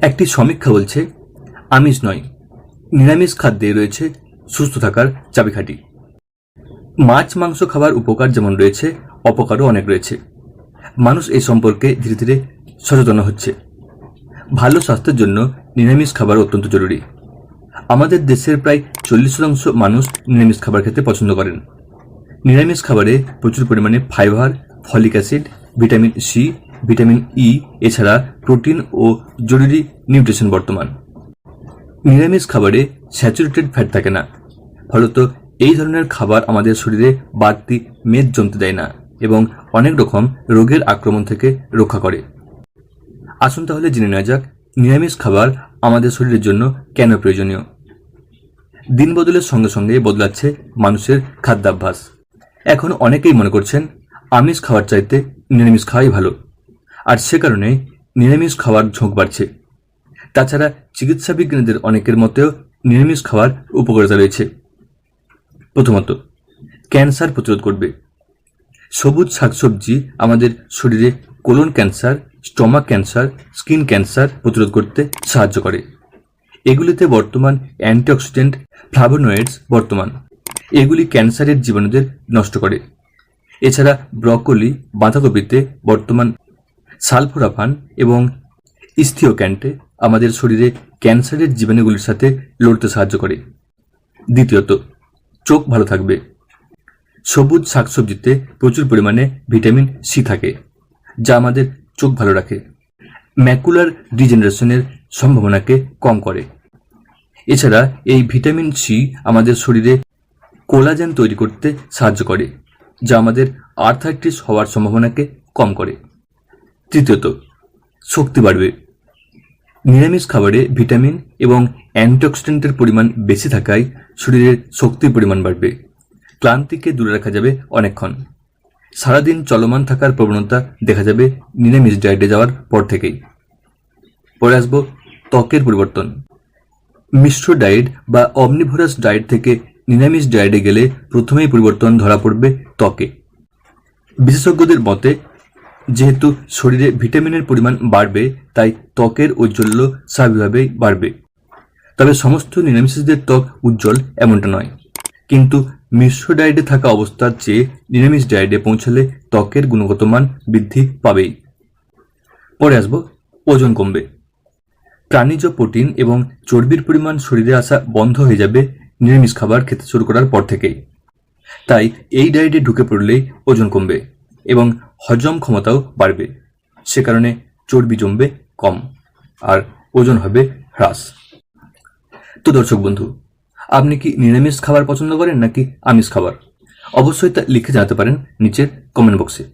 একটি সমীক্ষা বলছে, আমিষ নয়, নিরামিষ খাদ্যে রয়েছে সুস্থ থাকার চাবিকাঠি। মাছ, মাংস খাবার উপকার যেমন রয়েছে, অপকারও অনেক রয়েছে। মানুষ এই সম্পর্কে ধীরে ধীরে সচেতন হচ্ছে। ভালো স্বাস্থ্যের জন্য নিরামিষ খাবার অত্যন্ত জরুরি। আমাদের দেশের প্রায় চল্লিশ শতাংশ মানুষ নিরামিষ খাবার খেতে পছন্দ করেন। নিরামিষ খাবারে প্রচুর পরিমাণে fibre, folic acid, vitamin C vitamin E এছাড়া প্রোটিন ও জরুরি নিউট্রিশন বর্তমান। নিরামিষ খাবারে স্যাচুরেটেড ফ্যাট থাকে না। ফলত এই ধরনের খাবার আমাদের শরীরে বাড়তি মেদ জমতে দেয় না এবং অনেক রকম রোগের আক্রমণ থেকে রক্ষা করে। আসুন তাহলে জেনে নেওয়া যাক, নিরামিষ খাবার আমাদের শরীরের জন্য কেন প্রয়োজনীয়? দিন বদলের সঙ্গে সঙ্গে বদলাচ্ছে মানুষের খাদ্যাভ্যাস। এখন অনেকেই মনে করছেন, আমিষ খাওয়ার চাইতে নিরামিষ খাওয়াই ভালো। আর সে কারণে নিরামিষ খাওয়ার ঝোঁক বাড়ছে। তাছাড়া চিকিৎসা বিজ্ঞানীদের অনেকের মতেও নিরামিষ খাওয়ার উপকারিতা রয়েছে। প্রথমত, ক্যান্সার প্রতিরোধ করবে। সবুজ শাকসবজি আমাদের শরীরে colon cancer, stomach cancer, skin cancer প্রতিরোধ করতে সাহায্য করে। এগুলিতে বর্তমান অ্যান্টিঅক্সিডেন্ট ফ্লাভোনয়েডস বর্তমান। এগুলি ক্যান্সারের জীবাণুদের নষ্ট করে। এছাড়া ব্রকোলি, বাঁধাকপিতে বর্তমান সালফোরাফান এবং ইস্থিওক্যান্টে আমাদের শরীরে ক্যান্সারের জীবাণুগুলির সাথে লড়তে সাহায্য করে। দ্বিতীয়ত, চোখ ভালো থাকবে। সবুজ শাকসবজিতে প্রচুর পরিমাণে ভিটামিন সি থাকে, যা আমাদের চোখ ভালো রাখে। ম্যাকুলার ডিজেনারেশনের সম্ভাবনাকে কম করে। এছাড়া এই ভিটামিন সি আমাদের শরীরে কোলাজেন তৈরি করতে সাহায্য করে, যা আমাদের আর্থাইটিস হওয়ার সম্ভাবনাকে কম করে। তৃতীয়ত, শক্তি বাড়বে। নিরামিষ খাবারে ভিটামিন এবং অ্যান্টিঅক্সিডেন্টের পরিমাণ বেশি থাকায় শরীরের শক্তির পরিমাণ বাড়বে। ক্লান্তিকে দূরে রাখা যাবে অনেকক্ষণ। সারাদিন চলমান থাকার প্রবণতা দেখা যাবে নিরামিষ ডায়েটে যাওয়ার পর থেকেই। পরে আসব ত্বকের পরিবর্তন। মিশ্র ডায়েট বা অমনিভোরাস ডায়েট থেকে নিরামিষ ডায়েটে গেলে প্রথমেই পরিবর্তন ধরা পড়বে ত্বকে। বিশেষজ্ঞদের মতে যেহেতু শরীরে ভিটামিনের পরিমাণ বাড়বে, তাই ত্বকের ঔজ্জ্বল্য স্বাভাবিকভাবেই বাড়বে। তবে সমস্ত নিরামিষদের ত্বক উজ্জ্বল এমনটা নয়। কিন্তু মিশ্র ডায়েটে থাকা অবস্থার চেয়ে নিরামিষ ডায়েটে পৌঁছালে ত্বকের গুণগত মান বৃদ্ধি পাবেই। পরে আসব ওজন কমবে। প্রাণীজ প্রোটিন এবং চর্বির পরিমাণ শরীরে আসা বন্ধ হয়ে যাবে নিরামিষ খাবার খেতে শুরু করার পর থেকেই। তাই এই ডায়েটে ঢুকে পড়লেই ওজন কমবে এবং হজম ক্ষমতাও বাড়বে। সে কারণে চর্বি জমবে কম আর ওজন হবে হ্রাস। তো দর্শক বন্ধু, আপনি কি নিরামিষ খাবার পছন্দ করেন নাকি আমিষ খাবার? অবশ্যই তা লিখে জানাতে পারেন নিচের কমেন্ট বক্সে